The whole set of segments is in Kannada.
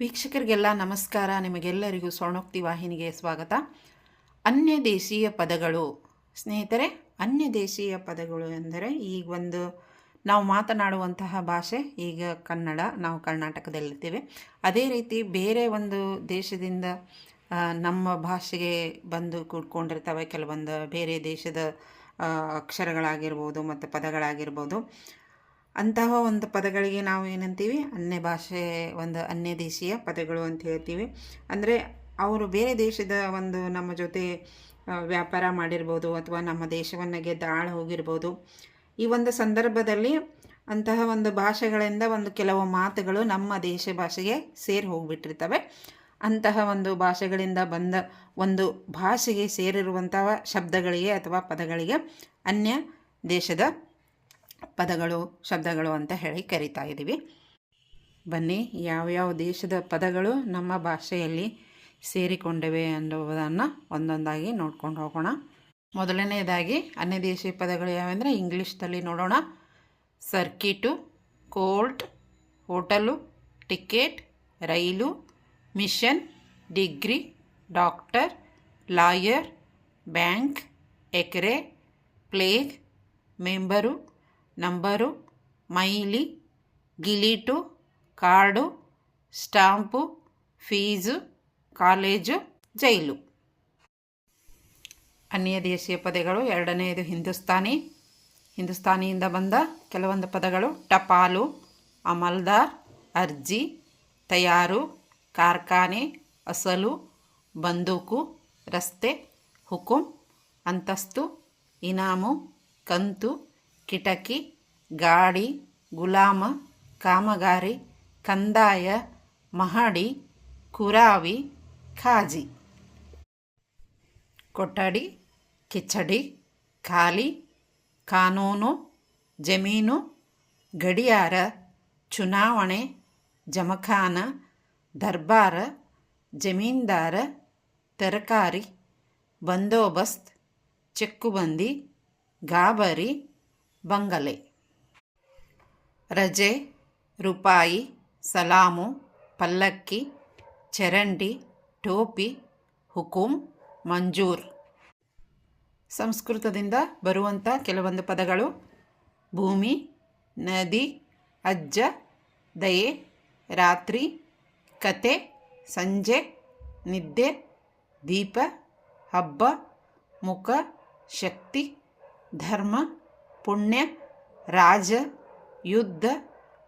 ವೀಕ್ಷಕರಿಗೆಲ್ಲ ನಮಸ್ಕಾರ. ನಿಮಗೆಲ್ಲರಿಗೂ ಸ್ವರ್ಣೋಕ್ತಿ ವಾಹಿನಿಗೆ ಸ್ವಾಗತ. ಅನ್ಯ ದೇಶೀಯ ಪದಗಳು. ಸ್ನೇಹಿತರೆ, ಅನ್ಯ ದೇಶೀಯ ಪದಗಳು ಎಂದರೆ ಈಗ ಒಂದು ನಾವು ಮಾತನಾಡುವಂತಹ ಭಾಷೆ, ಈಗ ಕನ್ನಡ. ನಾವು ಕರ್ನಾಟಕದಲ್ಲಿದ್ದೇವೆ. ಅದೇ ರೀತಿ ಬೇರೆ ಒಂದು ದೇಶದಿಂದ ನಮ್ಮ ಭಾಷೆಗೆ ಬಂದು ಕೂಡ್ಕೊಂಡಿರ್ತವೆ. ಕೆಲವೊಂದು ಬೇರೆ ದೇಶದ ಅಕ್ಷರಗಳಾಗಿರ್ಬೋದು, ಮತ್ತು ಪದಗಳಾಗಿರ್ಬೋದು. ಅಂತಹ ಒಂದು ಪದಗಳಿಗೆ ನಾವು ಏನಂತೀವಿ? ಅನ್ಯ ಭಾಷೆ ಒಂದು ಅನ್ಯ ದೇಶೀಯ ಪದಗಳು ಅಂತ ಹೇಳ್ತೀವಿ. ಅಂದರೆ ಅವರು ಬೇರೆ ದೇಶದ ಒಂದು ನಮ್ಮ ಜೊತೆ ವ್ಯಾಪಾರ ಮಾಡಿರ್ಬೋದು ಅಥವಾ ನಮ್ಮ ದೇಶವನ್ನು ಗೆದ್ದ ಆಳು ಹೋಗಿರ್ಬೋದು. ಈ ಒಂದು ಸಂದರ್ಭದಲ್ಲಿ ಅಂತಹ ಒಂದು ಭಾಷೆಗಳಿಂದ ಒಂದು ಕೆಲವು ಮಾತುಗಳು ನಮ್ಮ ದೇಶ ಭಾಷೆಗೆ ಸೇರಿ ಹೋಗಿಬಿಟ್ಟಿರ್ತವೆ. ಅಂತಹ ಒಂದು ಭಾಷೆಗಳಿಂದ ಬಂದ ಒಂದು ಭಾಷೆಗೆ ಸೇರಿರುವಂತಹ ಶಬ್ದಗಳಿಗೆ ಅಥವಾ ಪದಗಳಿಗೆ ಅನ್ಯ ದೇಶದ ಪದಗಳು, ಶಬ್ದಗಳು ಅಂತ ಹೇಳಿ ಕರಿತಾ ಇದ್ದೀವಿ. ಬನ್ನಿ, ಯಾವ್ಯಾವ ದೇಶದ ಪದಗಳು ನಮ್ಮ ಭಾಷೆಯಲ್ಲಿ ಸೇರಿಕೊಂಡಿವೆ ಅನ್ನುವುದನ್ನು ಒಂದೊಂದಾಗಿ ನೋಡ್ಕೊಂಡು ಹೋಗೋಣ. ಮೊದಲನೆಯದಾಗಿ ಅನ್ಯ ದೇಶೀಯ ಪದಗಳು ಯಾವೆಂದರೆ ಇಂಗ್ಲೀಷ್ದಲ್ಲಿ ನೋಡೋಣ. Circuit, court, hotel, ticket, rail, machine, degree, doctor, lawyer, bank, acre, plague, member number, mile, gilt, card, stamp, fees, college, jail. ಅನ್ಯ ದೇಶೀಯ ಪದಗಳು, ಎರಡನೆಯದು ಹಿಂದೂಸ್ತಾನಿ. ಹಿಂದೂಸ್ತಾನಿಯಿಂದ ಬಂದ ಕೆಲವೊಂದು ಪದಗಳು, ಟಪಾಲು, ಅಮಲ್ದಾರ್, ಅರ್ಜಿ, ತಯಾರು, ಕಾರ್ಖಾನೆ, ಅಸಲು, ಬಂದೂಕು, ರಸ್ತೆ, ಹುಕುಂ, ಅಂತಸ್ತು, ಇನಾಮು, ಕಂತು ಕಿಟಕಿ, ಗಾಡಿ, ಗುಲಾಮ, ಕಾಮಗಾರಿ, ಕಂದಾಯ, ಮಹಡಿ, ಕುರಾವಿ, ಖಾಜಿ. ಕೊಠಡಿ, ಕಿಚಡಿ, ಖಾಲಿ, ಕಾನೂನು, ಜಮೀನು, ಗಡಿಯಾರ, ಚುನಾವಣೆ, ಜಮಖಾನ, ದರ್ಬಾರ, ಜಮೀನ್ದಾರ, ತರಕಾರಿ, ಬಂದೋಬಸ್ತ್, ಚೆಕ್ಕುಬಂದಿ, ಗಾಬರಿ ಬಂಗಲೆ. ರಜೆ, ರೂಪಾಯಿ, ಸಲಾಮು, ಪಲ್ಲಕ್ಕಿ, ಚರಂಡಿ, ಟೋಪಿ, ಹುಕುಂ, ಮಂಜೂರ್. ಸಂಸ್ಕೃತದಿಂದ ಬರುವಂಥ ಕೆಲವೊಂದು ಪದಗಳು. ಭೂಮಿ, ನದಿ, ಅಜ್ಜ, ದಯೆ, ರಾತ್ರಿ, ಕತೆ, ಸಂಜೆ, ನಿದ್ದೆ, ದೀಪ, ಹಬ್ಬ, ಮುಖ, ಶಕ್ತಿ, ಧರ್ಮ ಪುಣ್ಯ, ರಾಜ, ಯುದ್ಧ,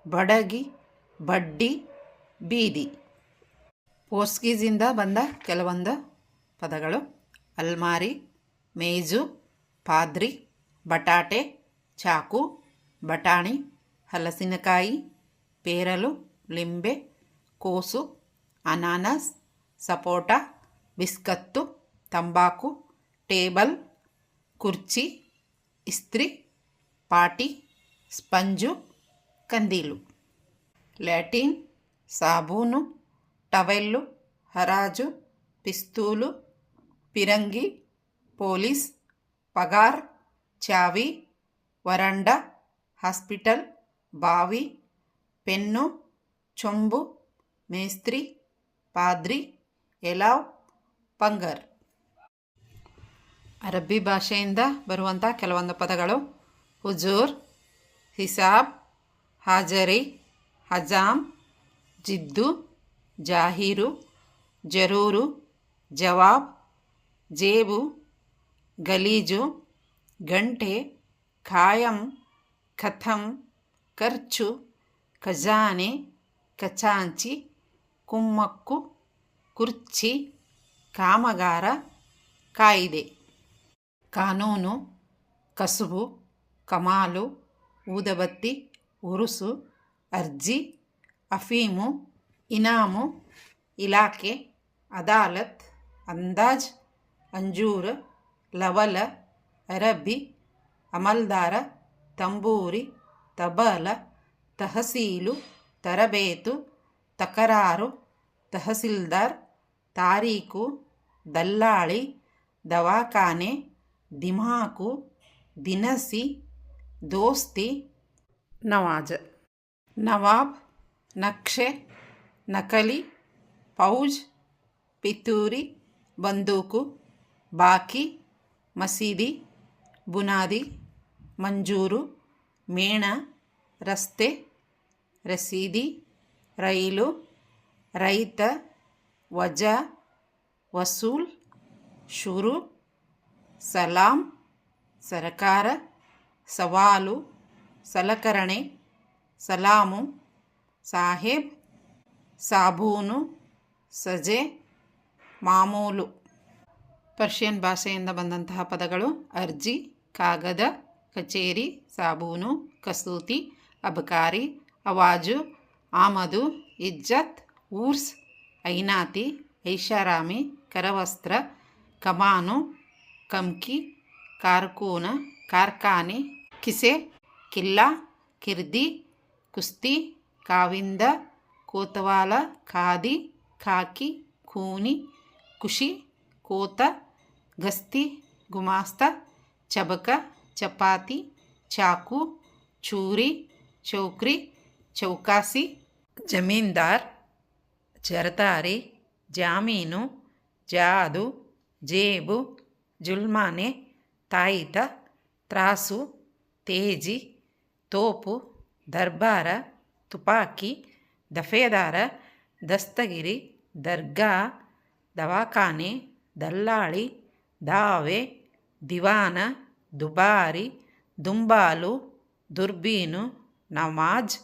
ಬಡಗಿ, ಬಡ್ಡಿ, ಬೀದಿ. ಪೋರ್ಸ್ಗೀಸಿಂದ ಬಂದ ಕೆಲವೊಂದು ಪದಗಳು. ಅಲ್ಮಾರಿ, ಮೇಜು, ಪಾದ್ರಿ, ಬಟಾಟೆ, ಚಾಕು, ಬಟಾಣಿ, ಹಲಸಿನಕಾಯಿ, ಪೇರಲು, ಲಿಂಬೆ, ಕೋಸು, ಅನಾನಸ್, ಸಪೋಟ, ಬಿಸ್ಕತ್ತು, ತಂಬಾಕು, ಟೇಬಲ್, ಕುರ್ಚಿ, ಇಸ್ತ್ರಿ ಪಾಟಿ, ಸ್ಪಂಜು, ಕಂದೀಲು. ಲ್ಯಾಟಿನ್, ಸಾಬೂನು, ಟವೆಲ್ಲು, ಹರಾಜು, ಪಿಸ್ತೂಲು, ಪಿರಂಗಿ, ಪೊಲೀಸ್, ಪಗಾರ್, ಚಾವಿ, ವರಂಡ, ಹಾಸ್ಪಿಟಲ್, ಬಾವಿ, ಪೆನ್ನು, ಚೊಂಬು, ಮೇಸ್ತ್ರಿ, ಪಾದ್ರಿ, ಎಲಾವ್, ಪಂಗರ್. ಅರಬ್ಬಿ ಭಾಷೆಯಿಂದ ಬರುವಂಥ ಕೆಲವೊಂದು ಪದಗಳು హుజూర్ హిసాబ్ హాజరీ హజాం జిద్దు జాహీరు జరూరు జవాబ్ జేబు గలీజు గంటే ఖాయం కథం ఖర్చు ఖజానే కచాంచి కుమ్మక్కు కుర్చి కామగార కాయిదే. కానూను కసుబు ಕಮಾಲು, ಊದಬತ್ತಿ, ಉರುಸು, ಅರ್ಜಿ, ಅಫೀಮು, ಇನಾಮು, ಇಲಾಖೆ, ಅದಾಲತ್, ಅಂದಾಜ್, ಅಂಜೂರ್, ಲವಲ ಅರಬ್ಬಿ ಅಮಲ್ದಾರ, ತಂಬೂರಿ, ತಬಲ, ತಹಸೀಲು, ತರಬೇತು, ತಕರಾರು, ತಹಸೀಲ್ದಾರ್, ತಾರೀಕು, ದಲ್ಲಾಳಿ, ದವಾಖಾನೆ, ದಿಮಾಕು, ದಿನಸಿ ದೋಸ್ತಿ ನವಾಜ್. ನವಾಬ್, ನಕ್ಷೆ, ನಕಲಿ, ಪೌಜ್, ಪಿತೂರಿ, ಬಂದೂಕು, ಬಾಕಿ, ಮಸೀದಿ, ಬುನಾದಿ, ಮಂಜೂರು, ಮೇಣ, ರಸ್ತೆ, ರಸೀದಿ, ರೈಲು, ರೈತ, ವಜಾ, ವಸೂಲ್, ಶುರು, ಸಲಾಂ, ಸರಕಾರ. ಸವಾಲು, ಸಲಕರಣೆ, ಸಲಾಮು, ಸಾಹೇಬ್, ಸಾಬೂನು, ಸಜೆ, ಮಾಮೂಲು. ಪರ್ಷಿಯನ್ ಭಾಷೆಯಿಂದ ಬಂದಂತಹ ಪದಗಳು ಅರ್ಜಿ, ಕಾಗದ, ಕಚೇರಿ, ಸಾಬೂನು, ಕಸೂತಿ, ಅಬಕಾರಿ, ಅವಾಜು, ಆಮದು, ಇಜ್ಜತ್, ಊರ್ಸ್, ಐನಾತಿ, ಐಷಾರಾಮಿ, ಕರವಸ್ತ್ರ, ಕಮಾನು, ಕಮ್ಕಿ, ಕಾರ್ಕೂನ ಕಾರ್ಖಾನೆ ಕಿಸೆ ಕಿಲ್ಲಾ ಕಿರ್ದಿ ಕುಸ್ತಿ ಕಾವಿಂದ ಕೋತವಾಲ ಖಾದಿ ಖಾಕಿ ಖೂನಿ ಖುಷಿ ಕೋತ ಗಸ್ತಿ ಗುಮಾಸ್ತ ಚಬಕ ಚಪಾತಿ ಚಾಕು ಚೂರಿ ಚೌಕ್ರಿ ಚೌಕಾಸಿ ಜಮೀನ್ದಾರ್ ಜರತಾರಿ ಜಾಮೀನು ಜಾದು ಜೇಬು ಜುಲ್ಮಾನೆ ತಾಯಿತ ತ್ರಾಸು, ತೇಜಿ, ತೋಪು, ದರ್ಬಾರ, ತುಪಾಕಿ ದಫೇದಾರ ದಸ್ತಗಿರಿ, ದರ್ಗಾ, ದವಾಖಾನೆ, ದಲ್ಲಾಳಿ, ದಾವೆ, ದಿವಾನ, ದುಬಾರಿ, ದುಂಬಾಲು, ದುರ್ಬೀನು, ನಮಾಜ್,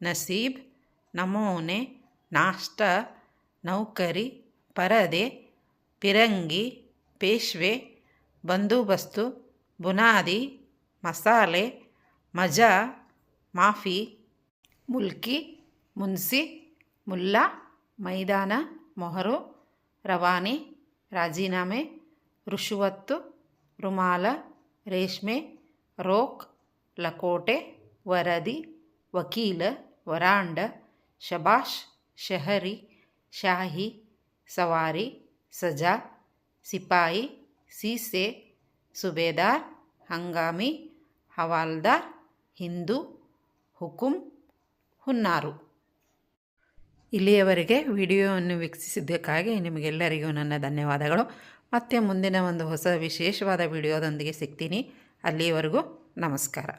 ನಸೀಬ್, ನಮೂನೆ, ನಾಷ್ಟ, ನೌಕರಿ, ಪರದೆ, ಪಿರಂಗಿ, ಪೇಶ್ವೆ, ಬಂದೋಬಸ್ತು బునాది మసాలే మజా మాఫీ ముల్కి మున్సి ముల్లా మైదాన మొహరు రవాణి రాజీనామే రుషువత్తు రుమాల రేష్మే రోక్ లకోటే వరది వకీల వరాండ షబాష్ షహరి షాహి సవారి సజా సిపాయి సీసే ಸುಬೇದಾರ್, ಹಂಗಾಮಿ, ಹವಾಲ್ದಾರ್, ಹಿಂದೂ, ಹುಕುಂ, ಹುನ್ನಾರು. ಇಲ್ಲಿಯವರೆಗೆ ವಿಡಿಯೋವನ್ನು ವೀಕ್ಷಿಸಿದ್ದಕ್ಕಾಗಿ ನಿಮಗೆಲ್ಲರಿಗೂ ನನ್ನ ಧನ್ಯವಾದಗಳು. ಮತ್ತೆ ಮುಂದಿನ ಒಂದು ಹೊಸ ವಿಶೇಷವಾದ ವಿಡಿಯೋದೊಂದಿಗೆ ಸಿಗ್ತೀನಿ. ಅಲ್ಲಿಯವರೆಗೂ ನಮಸ್ಕಾರ.